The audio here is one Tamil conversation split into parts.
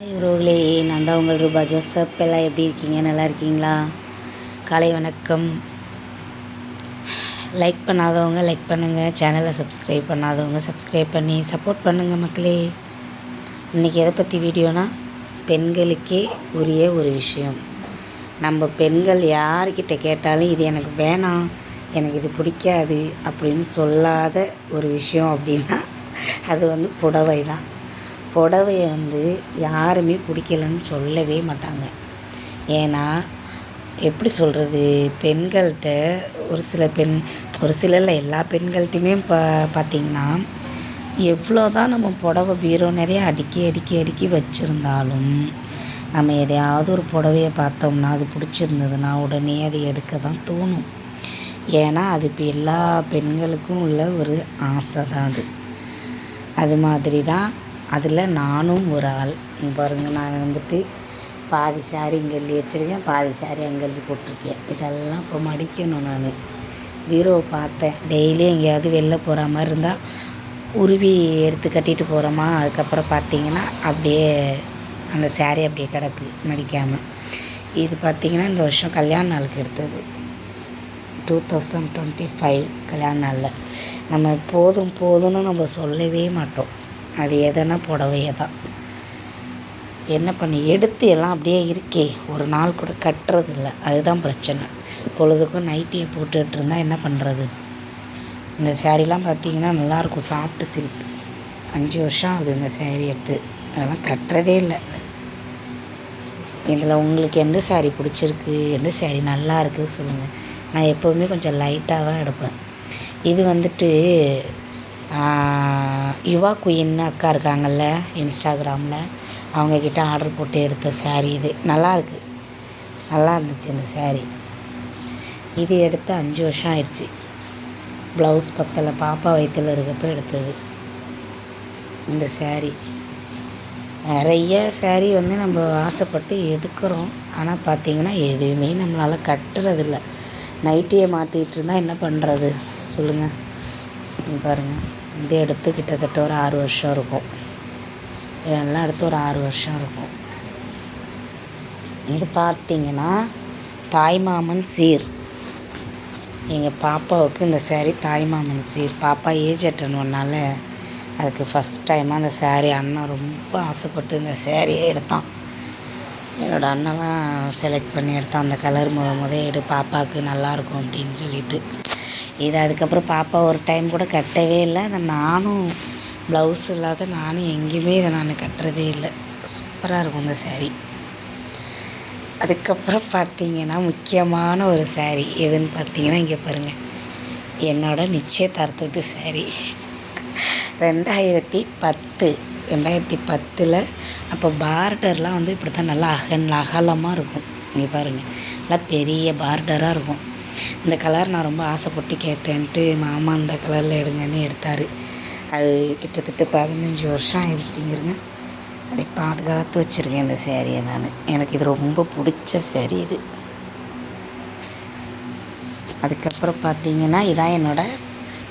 உறவுகளே நான் தான் உங்கள் ரூபா ஜோசப். எல்லாம் எப்படி இருக்கீங்க? நல்லா இருக்கீங்களா? காலை வணக்கம். லைக் பண்ணாதவங்க லைக் பண்ணுங்கள் சேனலை சப்ஸ்கிரைப் பண்ணாதவங்க சப்ஸ்கிரைப் பண்ணி சப்போர்ட் பண்ணுங்கள் மக்களே. இன்றைக்கி எதை பற்றி வீடியோனா பெண்களுக்கே உரிய ஒரு விஷயம். நம்ம பெண்கள் யார்கிட்ட கேட்டாலும் இது எனக்கு வேணாம் எனக்கு இது பிடிக்காது அப்படின்னு சொல்லாத ஒரு விஷயம் அப்படின்னா அது வந்து புடவை தான் புடவைய வந்து யாருமே பிடிக்கலன்னு சொல்லவே மாட்டாங்க. ஏன்னா எப்படி சொல்கிறது பெண்கள்கிட்ட ஒரு சில பெண் ஒரு சிலரில் எல்லா பெண்கள்கிட்டையுமே இப்போ பார்த்திங்கன்னா எவ்வளோ தான் நம்ம புடவ பீரோ நிறைய அடுக்கி அடுக்கி அடுக்கி வச்சுருந்தாலும் நம்ம எதையாவது ஒரு புடவைய பார்த்தோம்னா அது பிடிச்சிருந்ததுன்னா உடனே அதை எடுக்க தான் தோணும். ஏன்னா அது இப்போ எல்லா பெண்களுக்கும் உள்ள ஒரு ஆசை தான் அது. அது மாதிரி தான் அதில் நானும் ஒரு ஆள். பாருங்க நான் வந்துட்டு பாதி சாரி இங்கே அள்ளி வச்சுருக்கேன் பாதி சாரி அங்கே அள்ளி போட்டிருக்கேன். இதெல்லாம் இப்போ மடிக்கணும் நான். பீரோவை பார்த்தேன். டெய்லியும் எங்கேயாவது வெளில போகிற மாதிரி இருந்தால் உருவி எடுத்து கட்டிட்டு போகிறோமா அதுக்கப்புறம் பார்த்தீங்கன்னா அப்படியே அந்த சாரி அப்படியே கிடக்கு மடிக்காமல் இது பார்த்திங்கன்னா இந்த வருஷம் கல்யாண நாளுக்கு எடுத்தது. டூ தௌசண்ட் டுவெண்ட்டி ஃபைவ் கல்யாண நாளில். நம்ம போதும் போதும்னு நம்ம சொல்லவே மாட்டோம். அது எதனா புடவைய தான். என்ன பண்ணி எடுத்து எல்லாம் அப்படியே இருக்கே ஒரு நாள் கூட கட்டுறதில்ல. அதுதான் பிரச்சனை. பொழுதுக்கும் நைட்டியை போட்டுட்டு இருந்தால் என்ன பண்ணுறது இந்த சேரீலாம் பார்த்தீங்கன்னா நல்லாயிருக்கும். சாஃப்ட்டு சில்க் அஞ்சு வருஷம் ஆகுது இந்த சேரீ எடுத்து. அதெல்லாம் கட்டுறதே இல்லை. இதில் உங்களுக்கு எந்த சேரீ பிடிச்சிருக்கு? எந்த சேரீ நல்லா இருக்குது சொல்லுங்கள் நான் எப்போவுமே கொஞ்சம் லைட்டாக தான் எடுப்பேன். இது வந்துட்டு யுவா குயின்னு அக்கா இருக்காங்கல்ல இன்ஸ்டாகிராமில் அவங்கக்கிட்ட ஆர்டர் போட்டு எடுத்த ஸேரீ இது. நல்லாயிருக்கு நல்லா இருந்துச்சு இந்த ஸேரீ இது எடுத்து அஞ்சு வருஷம் ஆயிடுச்சு. ப்ளவுஸ் பத்தலை பாப்பா வயிற்றில் இருக்கப்போ எடுத்தது. இந்த ஸேரீ நிறைய சேரீ வந்து நம்ம ஆசைப்பட்டு எடுக்கிறோம். ஆனால் பார்த்திங்கன்னா எதுவுமே நம்மளால் கட்டுறதில்ல. நைட்டியை மாற்றிட்டு இருந்தால் என்ன பண்ணுறது சொல்லுங்கள் பாருங்கள் இது எடுத்து கிட்டத்தட்ட ஒரு ஆறு வருஷம் இருக்கும். இதெல்லாம் எடுத்து ஒரு ஆறு வருஷம் இருக்கும். இது பார்த்தீங்கன்னா தாய்மாமன் சீர். எங்கள் பாப்பாவுக்கு இந்த சேரீ தாய்மாமன் சீர். பாப்பா ஏஜ் அட்டன் பண்ணால அதுக்கு ஃபஸ்ட் டைமாக அந்த சேரீ அண்ணன் ரொம்ப ஆசைப்பட்டு இந்த சேரீயே எடுத்தான். என்னோடய அண்ணன் தான் செலக்ட் பண்ணி எடுத்தான். அந்த கலர் முத முத எடு பாப்பாவுக்கு நல்லாயிருக்கும் அப்படின்னு சொல்லிட்டு. இது அதுக்கப்புறம் பாப்பா ஒரு டைம் கூட கட்டவே இல்லை. அதை நானும் ப்ளவுஸ் இல்லாத நானும் எங்கேயுமே இதை நான் கட்டுறதே இல்லை. சூப்பராக இருக்கும் இந்த சேரீ அதுக்கப்புறம் பார்த்தீங்கன்னா முக்கியமான ஒரு சேரீ எதுன்னு பார்த்தீங்கன்னா இங்கே பாருங்கள் என்னோட நிச்சயதார்த்தத்து சேரீ ரெண்டாயிரத்தி பத்து. ரெண்டாயிரத்தி பத்தில் அப்போ பார்டர்லாம் வந்து இப்படி தான் நல்லா அகன் அகலமாக இருக்கும். இங்கே பாருங்கள் நல்லா பெரிய பார்டராக இருக்கும். இந்த கலர் நான் ரொம்ப ஆசைப்பட்டு கேட்டேன்ட்டு மாமா அந்த கலரில் எடுங்கன்னு எடுத்தார். அது கிட்டத்தட்ட பதினஞ்சு வருஷம் ஆயிடுச்சுங்கிறங்க அப்படி பாதுகாத்து வச்சுருக்கேன் இந்த சேரீயை நான். எனக்கு இது ரொம்ப பிடிச்ச சேரீ இது. அதுக்கப்புறம் பார்த்தீங்கன்னா இதான் என்னோடய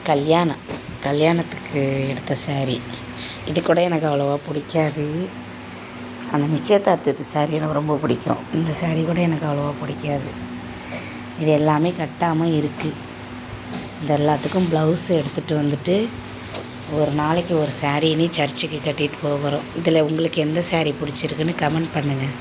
கல்யாணம். கல்யாணத்துக்கு எடுத்த சேரீ. இது கூட எனக்கு அவ்வளோவா பிடிக்காது. அந்த நிச்சயதார்த்தத்து சாரீ எனக்கு ரொம்ப பிடிக்கும். இந்த சாரீ கூட எனக்கு அவ்வளோவா பிடிக்காது. இது எல்லாமே கட்டாமல் இருக்குது இது எல்லாத்துக்கும் ப்ளவுஸ் எடுத்துகிட்டு வந்துட்டு ஒரு நாளைக்கு ஒரு சாரீனே சர்ச்சுக்கு கட்டிட்டு போகிறோம். இதில் உங்களுக்கு எந்த சாரீ பிடிச்சிருக்குன்னு கமெண்ட் பண்ணுங்கள்